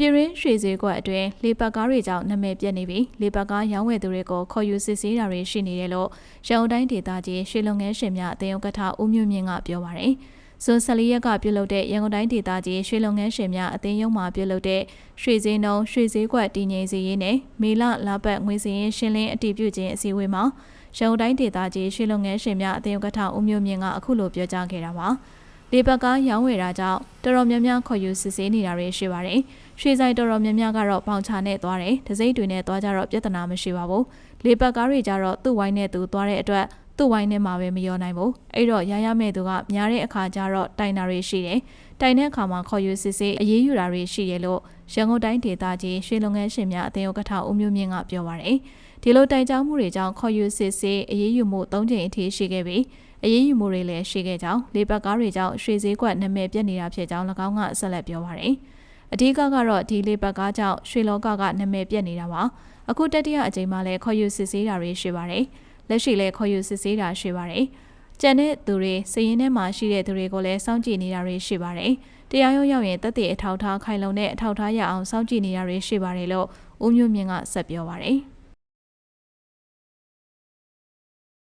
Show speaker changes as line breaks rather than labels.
ပြည်ရင်းရွှေစည်းကွက်အတွင်းလေပတ်ကားတွေကြောင့်နာမည်ပြက်နေပြီးလေပတ်ကားရောင်းဝယ်သူတွေကိုခေါ်ယူစစ်ဆေးတာတွေရှိနေတယ်လို့ရန်ကုန်တိုင်းဒေသကြီးရွှေလုံငန်းရှင်များအသင်းဥက္ကဋ္ဌဦးမျိုးမြင့်ကပြောပါရယ်။ဇွန်14ရက်ကပြုလုပ်တဲ့ရန်ကုန်တိုင်းဒေသကြီးရွှေလုံငန်းရှင်များအသင်းရုံးမှပြုလုပ်တဲ့ရွှေစည်းနှုံရွှေစည်းကွက်တည်ငြိမ်စေရေးနဲ့မေလလပတ်ငွေစည်ရင်းရှင်းလင်းအတည်ပြုခြင်းအစည်းအဝေးမှာရန်ကုန်တိုင်းဒေသကြီးရွှေလုံငန်းရှင်များအသင်းဥက္ကဋ္ဌဦးမျိုးမြင့်ကအခုလိုပြောကြားခဲ့တာပါ။ လေပတ်ကားရောင်းဝယ်တာကြောင့်တော်တော်များများခေါ်ယူစစ်ဆေးနေတာတွေရှိပါတယ်။ရွှေဆိုင်တော်တော်များများကတော့ပေါင်ချနဲ့သွားတယ်။ဒစိမ့်တွေနဲ့သွားကြတော့ပြဿနာမရှိပါဘူး။လေပတ်ကားတွေကြတော့သူ့ဝိုင်းနဲ့သူသွားတဲ့အတွက် သူ့ဝိုင်းနဲ့မှာပဲမရောနိုင်ဘူး။အဲ့တော့ရရမဲ့သူကများတဲ့အခါကျတော့တိုင်တာတွေရှိတယ်။တိုင်တဲ့အခါမှာခေါ်ယူစစ်ဆေးအရေးယူတာတွေရှိတယ်လို့ရန်ကုန်တိုင်းဒေသကြီးရွှေလုံငန်းရှင်များအသင်းဥက္ကဋ္ဌဦးမျိုးမြင့်ကပြောပါရယ်။ဒီလိုတိုင်ကြားမှုတွေကြောင့်ခေါ်ယူစစ်ဆေးအရေးယူမှု၃ချိန်အထိရှိခဲ့ပြီးအရေးယူမှုတွေလည်းရှိခဲ့ကြောင်းလေပတ်ကားတွေကြောင့်ရွှေစည်းကွက်နာမည်ပြက်နေတာဖြစ်ကြောင်း၎င်းကဆက်လက်ပြောပါရယ်။အဓိကကတော့ဒီလေပတ်ကားကြောင့်ရွှေလောကကနာမည်ပြက်နေတာပါ။အခုတတိယအကြိမ်မှလည်းခေါ်ယူစစ်ဆေးတာတွေရှိပါတယ်။ လက်ရှိလည်းခေါ်ယူစစ်ဆေးတာရှိပါတယ်။ကျန်တဲ့သူတွေစည်ရင်ထဲမှာရှိတဲ့သူတွေကိုလည်းစောင့်ကြည့်နေတာတွေရှိပါတယ်။တရားရုံးရောက်ရင်တက်တဲ့အထောက်ထားခိုင်လုံတဲ့အထောက်ထားရအောင်စောင့်ကြည့်နေတာတွေရှိပါတယ်လို့ဦးမျိုးမြင့်ကဆက်ပြောပါတယ်။